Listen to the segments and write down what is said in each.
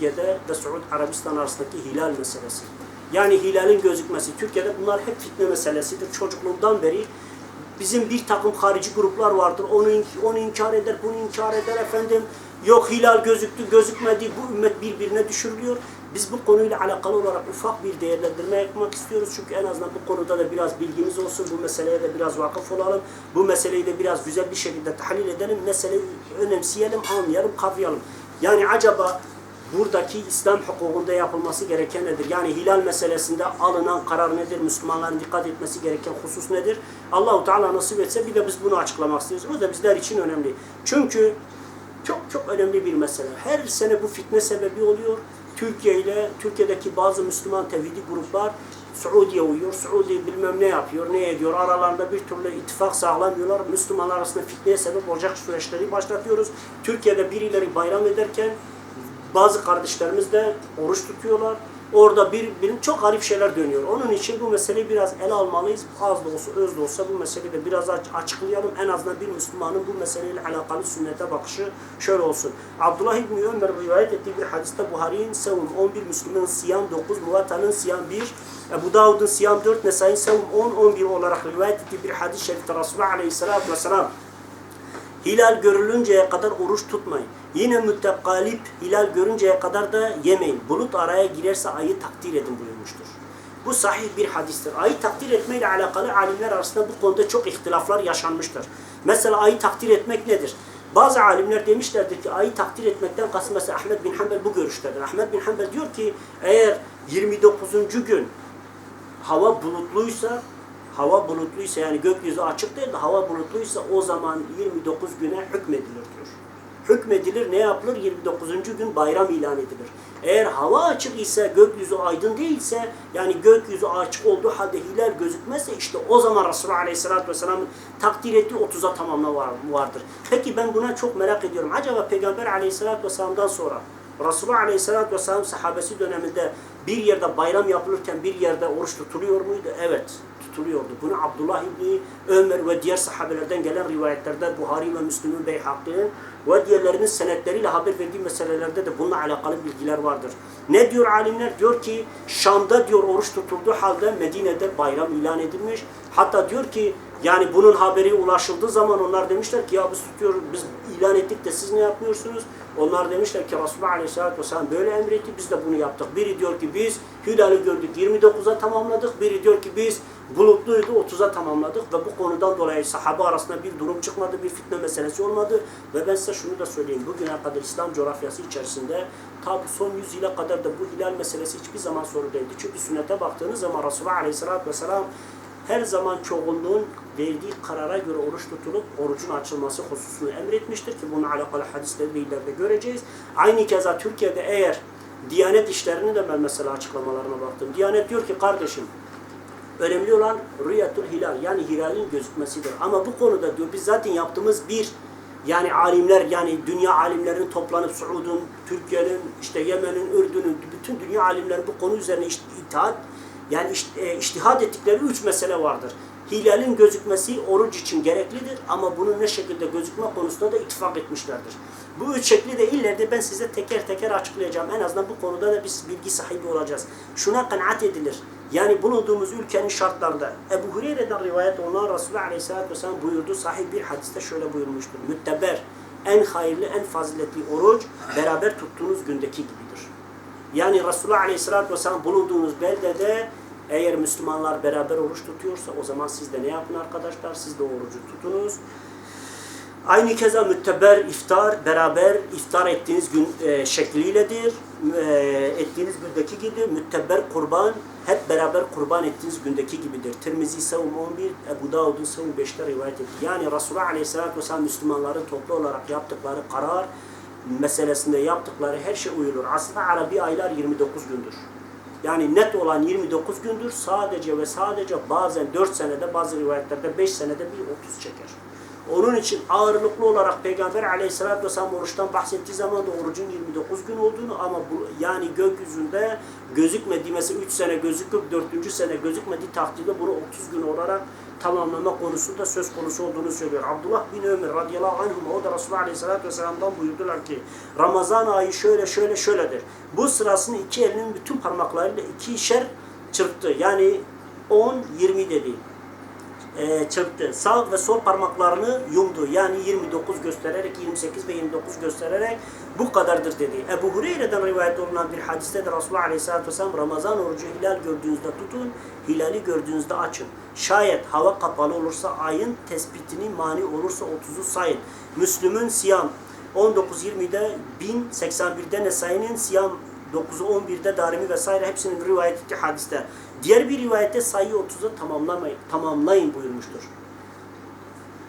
Türkiye'de ve Suud Arabistan arasındaki hilal meselesi. Yani hilalin gözükmesi Türkiye'de bunlar hep fitne meselesidir. Çocukluğumdan beri bizim bir takım harici gruplar vardır. Onu, onu inkar eder, bunu inkar eder efendim. Yok hilal gözüktü, gözükmedi. Bu ümmet birbirine düşürülüyor. Biz bu konuyla alakalı olarak ufak bir değerlendirme yapmak istiyoruz. Çünkü en azından bu konuda da biraz bilgimiz olsun. Bu meseleye de biraz vakıf olalım. Bu meseleyi de biraz güzel bir şekilde tahlil edelim. Meseleyi önemseyelim, anlayalım, kavrayalım. Yani acaba buradaki İslam hukukunda yapılması gereken nedir? Yani hilal meselesinde alınan karar nedir? Müslümanların dikkat etmesi gereken husus nedir? Allahu Teala nasip etse bir de biz bunu açıklamak istiyoruz. O da bizler için önemli. Çünkü çok çok önemli bir mesele. Her sene bu fitne sebebi oluyor. Türkiye ile Türkiye'deki bazı Müslüman tevhidi gruplar Suudi'ye uyuyor. Suudi bilmem ne yapıyor, ne ediyor. Aralarında bir türlü ittifak sağlamıyorlar. Müslümanlar arasında fitneye sebep olacak süreçleri başlatıyoruz. Türkiye'de birileri bayram ederken bazı kardeşlerimiz de oruç tutuyorlar. Orada bir, bir çok garip şeyler dönüyor. Onun için bu meseleyi biraz ele almalıyız. Az da olsa, öz de olsa bu meseleyi de biraz aç- açıklayalım. En azından bir Müslümanın bu meseleyle alakalı sünnete bakışı şöyle olsun. Abdullah İbni Ömer rivayet ettiği bir hadiste Buhari'nin Sevum 11, Müslümanın Siyam 9, Muvata'nın Siyam 1, Ebu Davud'un Siyam 4, Nesai'nin Sevum 10, 11 olarak rivayet ettiği bir hadis-i şerifte Resulullah Aleyhisselatü Vesselam Hilal görülünceye kadar oruç tutmayın. Yine müttekalip hilal görünceye kadar da yemeyin. Bulut araya girerse ayı takdir edin buyurmuştur. Bu sahih bir hadistir. Ayı takdir etmeyle alakalı alimler arasında bu konuda çok ihtilaflar yaşanmıştır. Mesela ayı takdir etmek nedir? Bazı alimler demişlerdir ki ayı takdir etmekten kasım mesela Ahmet bin Hanbel bu görüştedir. Ahmet bin Hanbel diyor ki eğer 29. gün hava bulutluysa hava bulutluysa yani gökyüzü açık değil de hava bulutluysa o zaman 29 güne hükmedilir diyor. Hükmedilir ne yapılır? 29. gün bayram ilan edilir. Eğer hava açık ise gökyüzü aydın değilse yani gökyüzü açık olduğu halde hilal gözükmezse işte o zaman Resulullah Aleyhisselatü Vesselam'ın takdir ettiği 30'a tamamla var, vardır. Peki ben buna çok merak ediyorum. Acaba Peygamber Aleyhisselatü Vesselam'dan sonra Resulullah Aleyhisselatü Vesselam sahabesi döneminde bir yerde bayram yapılırken bir yerde oruç tutuluyor muydu? Evet tutuluyordu. Bunu Abdullah İbni Ömer ve diğer sahabelerden gelen rivayetlerde Buhari ve Müslüm'ün Beyhaklı'nın ve diğerlerinin senetleriyle haber verdiği meselelerde de bununla alakalı bilgiler vardır. Ne diyor alimler? Diyor ki Şam'da diyor oruç tutulduğu halde Medine'de bayram ilan edilmiş. Hatta diyor ki yani bunun haberi ulaşıldığı zaman onlar demişler ki ya biz tutuyoruz, biz ilan ettik de siz ne yapmıyorsunuz? Onlar demişler ki Resulullah Aleyhisselatü Vesselam böyle emretti, biz de bunu yaptık. Biri diyor ki biz hilali gördük 29'a tamamladık, biri diyor ki biz bulutluydu 30'a tamamladık ve bu konudan dolayı sahabe arasında bir durum çıkmadı, bir fitne meselesi olmadı. Ve ben size şunu da söyleyeyim, bugüne kadar İslam coğrafyası içerisinde ta son yüzyıla kadar da bu hilal meselesi hiçbir zaman soru değildi. Çünkü sünnete baktığınız zaman Resulullah Aleyhisselatü Vesselam her zaman çoğunluğun verdiği karara göre oruç tutulup orucun açılması hususunu emretmiştir ki bununla alakalı hadisleri de ileride göreceğiz. Aynı keza Türkiye'de eğer Diyanet işlerini de ben mesela açıklamalarına baktım. Diyanet diyor ki kardeşim önemli olan rüyatul hilal yani hilalin gözükmesidir. Ama bu konuda diyor biz zaten yaptığımız bir yani alimler yani dünya alimlerinin toplanıp Suud'un, Türkiye'nin, işte Yemen'in, Ürdün'ün bütün dünya alimleri bu konu üzerine iş- itaat yani e, iştihad ettikleri üç mesele vardır. Hilalin gözükmesi oruç için gereklidir ama bunun ne şekilde gözükme konusunda da ittifak etmişlerdir. Bu üç şekli de ileride ben size teker teker açıklayacağım. En azından bu konuda da biz bilgi sahibi olacağız. Şuna kanaat edilir. Yani bulunduğumuz ülkenin şartlarında Ebu Hureyre'den rivayet olunan Resulullah Aleyhisselatü Vesselam buyurdu. Sahih bir hadiste şöyle buyurmuştur. Mütteber, en hayırlı, en faziletli oruç beraber tuttuğunuz gündeki gibidir. Yani Resulullah Aleyhisselatü Vesselam bulunduğunuz beldede eğer Müslümanlar beraber oruç tutuyorsa o zaman siz de ne yapın arkadaşlar? Siz de orucu tutunuz. Aynı keza mütteber iftar beraber iftar ettiğiniz gün e, şekliyledir. E, ettiğiniz gündeki gibi mütteber kurban hep beraber kurban ettiğiniz gündeki gibidir. Tirmizi Savun 11, Ebu Davud'un Savun 5'te rivayet etti. Yani Resulullah Aleyhisselatü Vesselam Müslümanların toplu olarak yaptıkları karar meselesinde yaptıkları her şey uyulur. Aslında Arabi aylar 29 gündür. Yani net olan 29 gündür. Sadece ve sadece bazen 4 senede bazı rivayetlerde 5 senede bir 30 çeker. Onun için ağırlıklı olarak Peygamber aleyhissalatü vesselam oruçtan bahsettiği zaman da orucun 29 gün olduğunu ama bu yani gökyüzünde gözükmediği mesela 3 sene gözüküp 4. sene gözükmediği takdirde bunu 30 gün olarak tamamlama konusunda söz konusu olduğunu söylüyor. Abdullah bin Ömer radıyallahu anhuma o da Resulullah aleyhissalatü vesselam'dan buyurdular ki Ramazan ayı şöyle şöyle şöyledir. Bu sırasını iki elinin bütün parmaklarıyla ikişer çırptı. Yani 10, 20 dedi e, çırptı. Sağ ve sol parmaklarını yumdu. Yani 29 göstererek, 28 ve 29 göstererek bu kadardır dedi. Ebu Hureyre'den rivayet olunan bir hadiste de Resulullah Aleyhisselatü Vesselam Ramazan orucu hilal gördüğünüzde tutun, hilali gördüğünüzde açın. Şayet hava kapalı olursa ayın tespitini mani olursa 30'u sayın. Müslüm'ün siyam 19-20'de 1081'de Nesai'nin siyam 9'u 11'de Darimi vesaire hepsinin rivayet ettiği hadiste. Diğer bir rivayette sayı 30'a tamamlamayın, tamamlayın buyurmuştur.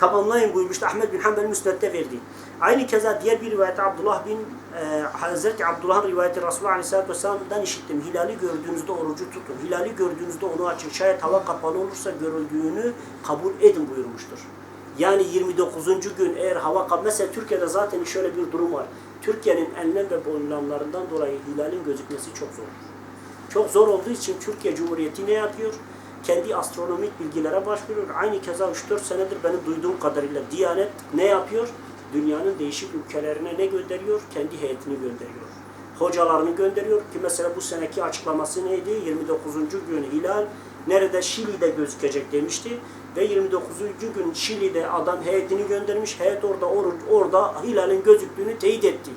Tamamlayın buyurmuştu. Ahmet bin Hanbel Müsned'de verdi. Aynı keza diğer bir rivayette Abdullah bin e, Hazreti Abdullah'ın rivayeti Resulullah Aleyhisselatü Vesselam'dan işittim. Hilali gördüğünüzde orucu tutun. Hilali gördüğünüzde onu açın. Şayet hava kapalı olursa görüldüğünü kabul edin buyurmuştur. Yani 29. gün eğer hava kapalı, mesela Türkiye'de zaten şöyle bir durum var. Türkiye'nin enlem ve boyunlamlarından dolayı hilalin gözükmesi çok zor. Çok zor olduğu için Türkiye Cumhuriyeti ne yapıyor? Kendi astronomik bilgilere başvuruyor. Aynı keza 3-4 senedir benim duyduğum kadarıyla Diyanet ne yapıyor? Dünyanın değişik ülkelerine ne gönderiyor? Kendi heyetini gönderiyor. Hocalarını gönderiyor ki mesela bu seneki açıklaması neydi? 29. gün hilal nerede? Şili'de gözükecek demişti. Ve 29. gün Şili'de adam heyetini göndermiş. Heyet orada orada hilalin gözüktüğünü teyit etti.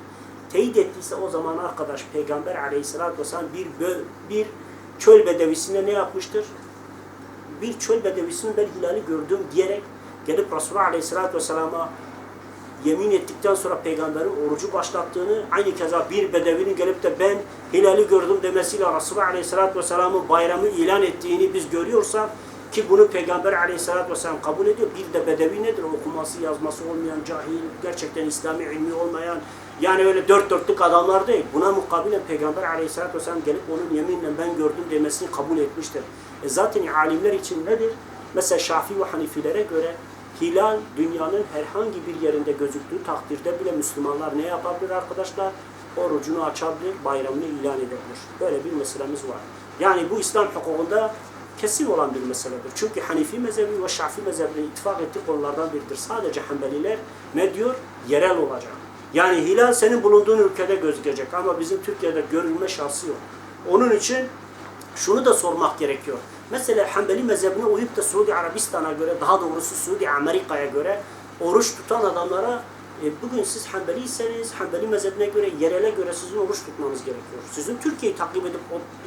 Teyit ettiyse o zaman arkadaş Peygamber aleyhissalatü vesselam bir, bir çöl bedevisine ne yapmıştır? Bir çöl bedevisinin ben hilali gördüm diyerek gelip Resulullah aleyhissalatü vesselama yemin ettikten sonra peygamberin orucu başlattığını, aynı keza bir bedevinin gelip de ben hilali gördüm demesiyle Resulullah Aleyhisselatü Vesselam'ın bayramı ilan ettiğini biz görüyorsak ki bunu peygamber Aleyhisselatü Vesselam kabul ediyor. Bir de bedevi nedir? Okuması, yazması olmayan, cahil, gerçekten İslami ilmi olmayan, yani öyle dört dörtlük adamlar değil. Buna mukabilen peygamber Aleyhisselatü Vesselam gelip onun yeminle ben gördüm demesini kabul etmiştir. E zaten alimler için nedir? Mesela Şafii ve Hanifilere göre Hilal dünyanın herhangi bir yerinde gözüktüğü takdirde bile Müslümanlar ne yapabilir arkadaşlar? Orucunu açabilir, bayramını ilan edebilir. Böyle bir meselemiz var. Yani bu İslam hukukunda kesin olan bir meseledir. Çünkü Hanifi mezhebi ve Şafii mezhebi ittifak ettiği konulardan biridir. Sadece Hanbeliler ne diyor? Yerel olacak. Yani hilal senin bulunduğun ülkede gözükecek ama bizim Türkiye'de görülme şansı yok. Onun için şunu da sormak gerekiyor. Mesela Hanbeli mezhebine uyup da Suudi Arabistan'a göre, daha doğrusu Suudi Amerika'ya göre oruç tutan adamlara e, bugün siz Hanbeliyseniz, Hanbeli mezhebine göre, yerele göre sizin oruç tutmanız gerekiyor. Sizin Türkiye'yi takip edip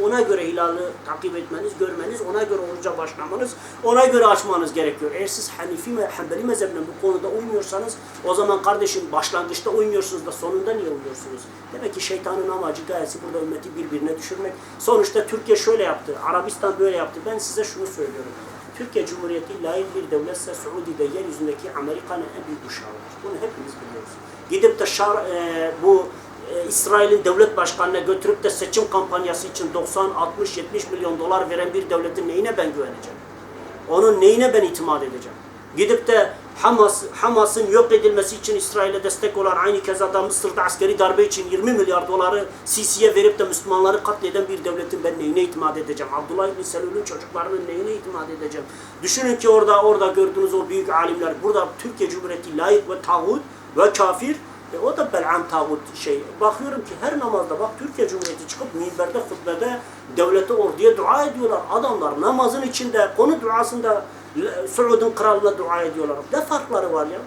ona göre hilali takip etmeniz, görmeniz, ona göre oruca başlamanız, ona göre açmanız gerekiyor. Eğer siz Hanifi ve Hanbeli mezhebine bu konuda uymuyorsanız, o zaman kardeşim başlangıçta uymuyorsunuz da sonunda niye uyuyorsunuz? Demek ki şeytanın amacı gayesi burada ümmeti birbirine düşürmek. Sonuçta Türkiye şöyle yaptı, Arabistan böyle yaptı. Ben size şunu söylüyorum. Türkiye Cumhuriyeti layık bir devletse Suudi'de yeryüzündeki Amerika'nın en büyük uşağıdır. Bunu hepimiz biliyoruz. Gidip de şar, e, bu e, İsrail'in devlet başkanına götürüp de seçim kampanyası için 90, 60, 70 milyon dolar veren bir devletin neyine ben güveneceğim? Onun neyine ben itimat edeceğim? Gidip de Hamas, Hamas'ın yok edilmesi için İsrail'e destek olan aynı keza da Mısır'da askeri darbe için 20 milyar doları Sisi'ye verip de Müslümanları katleden bir devletin ben neyine itimat edeceğim? Abdullah İbni Selül'ün çocuklarının neyine itimat edeceğim? Düşünün ki orada orada gördüğünüz o büyük alimler, burada Türkiye Cumhuriyeti layık ve tağut ve kafir e o da bel'am tağut şey. Bakıyorum ki her namazda bak Türkiye Cumhuriyeti çıkıp minberde, hutbede, devlete, orduya dua ediyorlar. Adamlar namazın içinde, konu duasında Suud'un kralına dua ediyorlar. Ne farkları var ya?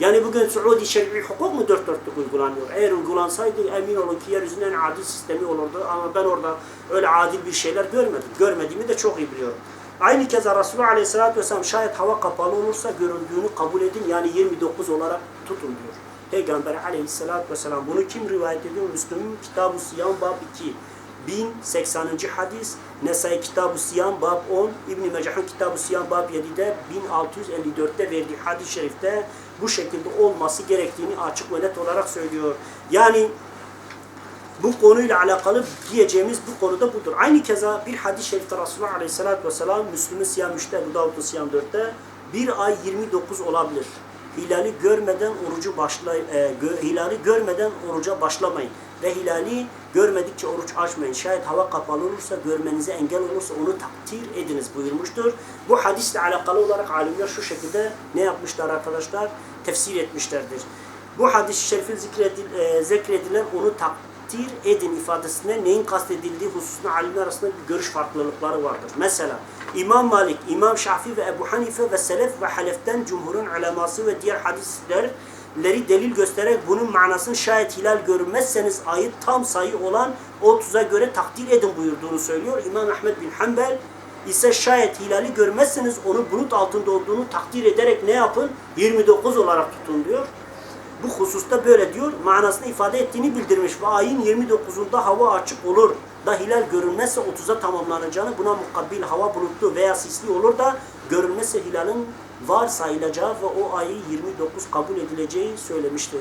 Yani bugün Suudi şer'i hukuk mu dört dörtlük uygulanıyor? Eğer uygulansaydı emin olun ki yeryüzünün en adil sistemi olurdu. Ama ben orada öyle adil bir şeyler görmedim. Görmediğimi de çok iyi biliyorum. Aynı keza Resulullah Aleyhisselatü Vesselam şayet hava kapalı olursa görüldüğünü kabul edin. Yani 29 olarak tutun diyor. Peygamber Aleyhisselatü Vesselam bunu kim rivayet ediyor? Müslüm'ün Kitab-ı Siyam Bab 2. 1080. hadis, Nesai Kitab-ı Siyam Bab 10, İbn-i Mecah'ın Kitab-ı Siyam Bab 7'de 1654'te verdiği hadis-i şerifte bu şekilde olması gerektiğini açık ve net olarak söylüyor. Yani bu konuyla alakalı diyeceğimiz bu konuda budur. Aynı keza bir hadis-i şerifte Resulullah Aleyhisselatü Vesselam Müslüm'ün Siyam 3'te, Ebu Davud'un Siyam 4'te bir ay 29 olabilir. Hilali görmeden orucu başla e, gö- hilali görmeden oruca başlamayın ve hilali görmedikçe oruç açmayın. Şayet hava kapalı olursa görmenize engel olursa onu takdir ediniz buyurmuştur. Bu hadisle alakalı olarak alimler şu şekilde ne yapmışlar arkadaşlar? Tefsir etmişlerdir. Bu hadis-i şerifin zikredil, e, zikredilen onu takdir edin ifadesinde neyin kastedildiği hususunda alimler arasında bir görüş farklılıkları vardır. Mesela İmam Malik, İmam Şafii ve Ebu Hanife ve Selef ve Halef'ten cumhurun uleması ve diğer hadislerleri delil göstererek bunun manasını şayet hilal görünmezseniz ayı tam sayı olan 30'a göre takdir edin buyurduğunu söylüyor. İmam Ahmed bin Hanbel ise şayet hilali görmezseniz onu bulut altında olduğunu takdir ederek ne yapın? 29 olarak tutun diyor. Bu hususta böyle diyor, manasını ifade ettiğini bildirmiş ve ayın 29'unda hava açık olur da hilal görünmezse 30'a tamamlanacağını buna mukabbil hava bulutlu veya sisli olur da görünmezse hilalin var sayılacağı ve o ayı 29 kabul edileceği söylemiştir.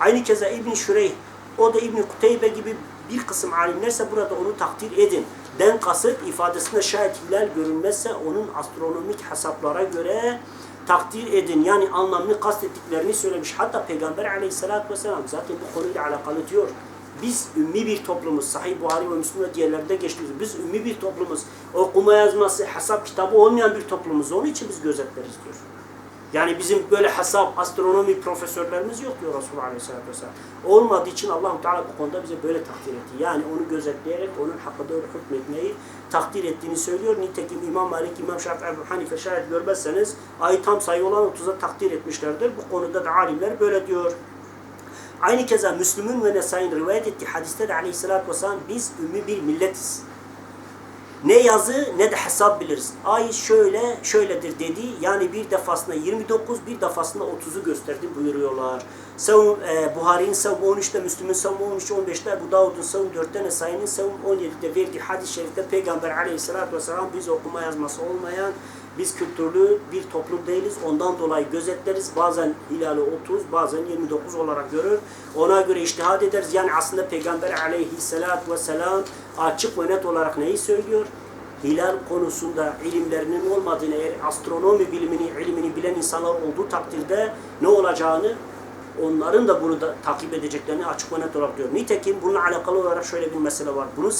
Aynı keza İbn Şureyh, o da İbn Kuteybe gibi bir kısım alimlerse burada onu takdir edin. Den kasıt ifadesinde şayet hilal görünmezse onun astronomik hesaplara göre takdir edin. Yani anlamını kastettiklerini söylemiş. Hatta Peygamber aleyhissalatü vesselam zaten bu konuyla alakalı diyor. Biz ümmi bir toplumuz. Sahih Buhari ve Müslüm ve diğerlerinde geçtiğimiz. Biz ümmi bir toplumuz. Okuma yazması, hesap kitabı olmayan bir toplumuz. Onun için biz gözetleriz diyor. Yani bizim böyle hesap, astronomi profesörlerimiz yok diyor Resulullah Aleyhisselatü Vesselam. Olmadığı için allah Teala bu konuda bize böyle takdir etti. Yani onu gözetleyerek onun hakkında öyle hükmetmeyi takdir ettiğini söylüyor. Nitekim İmam Malik, İmam Şafii, Ebu Hanife şayet görmezseniz ayı tam sayı olan 30'a takdir etmişlerdir. Bu konuda da alimler böyle diyor. Aynı keza Müslüm'ün ve Nesai'nin rivayet ettiği hadiste de aleyhissalatü vesselam biz ümmi bir milletiz. Ne yazı ne de hesap biliriz. Ay şöyle şöyledir dedi. Yani bir defasında 29, bir defasında 30'u gösterdi buyuruyorlar. Savun, e, Buhari'nin savun 13'te, Müslüm'ün savun 13, 15'te, Ebu Davud'un savun 4'te, Nesai'nin savun 17'de verdiği hadis-i şerifte Peygamber aleyhissalatü vesselam biz okuma yazması olmayan, biz kültürlü bir toplum değiliz. Ondan dolayı gözetleriz. Bazen hilali 30, bazen 29 olarak görür. Ona göre iştihad ederiz. Yani aslında Peygamber aleyhissalatü vesselam açık ve net olarak neyi söylüyor? Hilal konusunda ilimlerinin olmadığını, eğer astronomi bilimini, ilmini bilen insanlar olduğu takdirde ne olacağını onların da bunu da takip edeceklerini açık ve net olarak diyor. Nitekim bununla alakalı olarak şöyle bir mesele var. Bunun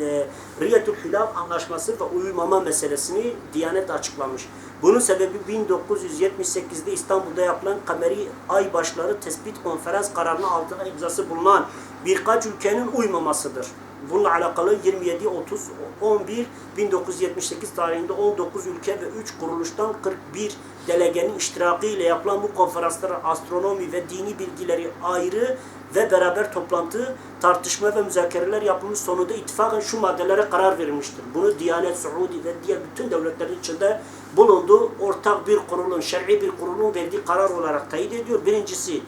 e, Riyetül Hilal anlaşması ve uymama meselesini Diyanet açıklamış. Bunun sebebi 1978'de İstanbul'da yapılan kameri ay başları tespit konferans kararının altına imzası bulunan birkaç ülkenin uymamasıdır. Bununla alakalı 27 30 11 1978 tarihinde 19 ülke ve 3 kuruluştan 41 delegenin iştirakiyle yapılan bu konferanslara astronomi ve dini bilgileri ayrı ve beraber toplantı, tartışma ve müzakereler yapılmış sonunda ittifakın şu maddelere karar verilmiştir. Bunu Diyanet, Suudi ve diğer bütün devletlerin içinde bulunduğu ortak bir kurulun, şer'i bir kurulun verdiği karar olarak teyit ediyor. Birincisi,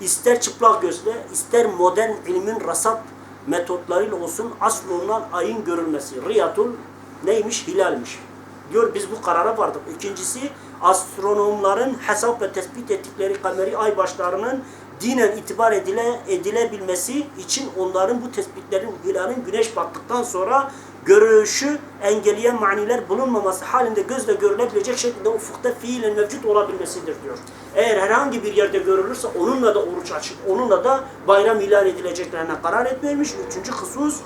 ister çıplak gözle, ister modern ilmin rasat metotlarıyla olsun asıl olunan ayın görülmesi. Riyatul neymiş? Hilalmiş. Diyor biz bu karara vardık. İkincisi astronomların hesap ve tespit ettikleri kameri ay başlarının dinen itibar edile, edilebilmesi için onların bu tespitlerin hilalin güneş battıktan sonra görüşü engelleyen maniler bulunmaması halinde gözle görülebilecek şekilde ufukta fiilen mevcut olabilmesidir diyor. Eğer herhangi bir yerde görülürse onunla da oruç açık, onunla da bayram ilan edileceklerine karar etmemiş. Üçüncü husus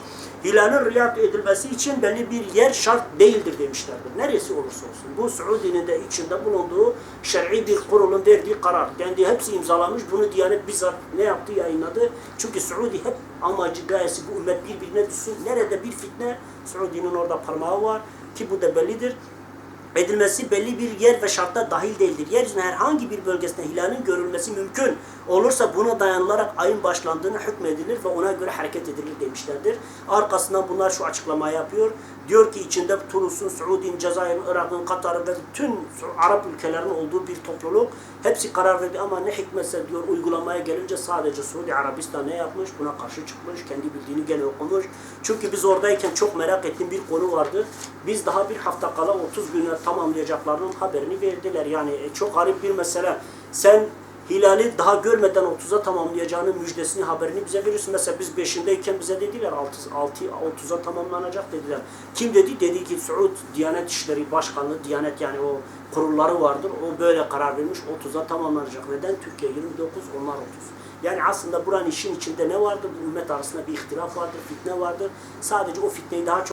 hilalin riayet edilmesi için belli bir yer şart değildir demişlerdir. Neresi olursa olsun. Bu Suudi'nin de içinde bulunduğu şer'i bir kurulun verdiği karar. Kendi hepsi imzalamış. Bunu Diyanet bizzat ne yaptı yayınladı. Çünkü Suudi hep amacı gayesi bu ümmet birbirine düşsün. Nerede bir fitne Suudi'nin orada parmağı var ki bu da bellidir edilmesi belli bir yer ve şartta dahil değildir. Yeryüzünün herhangi bir bölgesinde hilalin görülmesi mümkün olursa buna dayanılarak ayın başlandığını hükmedilir ve ona göre hareket edilir demişlerdir. Arkasından bunlar şu açıklamayı yapıyor. Diyor ki içinde Tunus'un, Suudi'nin, Cezayir'in, Irak'ın, Katar'ın ve bütün Arap ülkelerin olduğu bir topluluk. Hepsi karar verdi ama ne hikmetse diyor uygulamaya gelince sadece Suudi Arabistan ne yapmış? Buna karşı çıkmış. Kendi bildiğini gene okumuş. Çünkü biz oradayken çok merak ettiğim bir konu vardı. Biz daha bir hafta kala 30 güne tamamlayacaklarının haberini verdiler. Yani e, çok garip bir mesele. Sen hilali daha görmeden 30'a tamamlayacağını müjdesini haberini bize veriyorsun. Mesela biz 5'indeyken bize dediler 6, 6 30'a tamamlanacak dediler. Kim dedi? Dedi ki Suud Diyanet İşleri Başkanlığı, Diyanet yani o kurulları vardır. O böyle karar vermiş 30'a tamamlanacak. Neden? Türkiye 29, onlar 30. Yani aslında buranın işin içinde ne vardır? Bu ümmet arasında bir ihtilaf vardır, fitne vardır. Sadece o fitneyi daha çok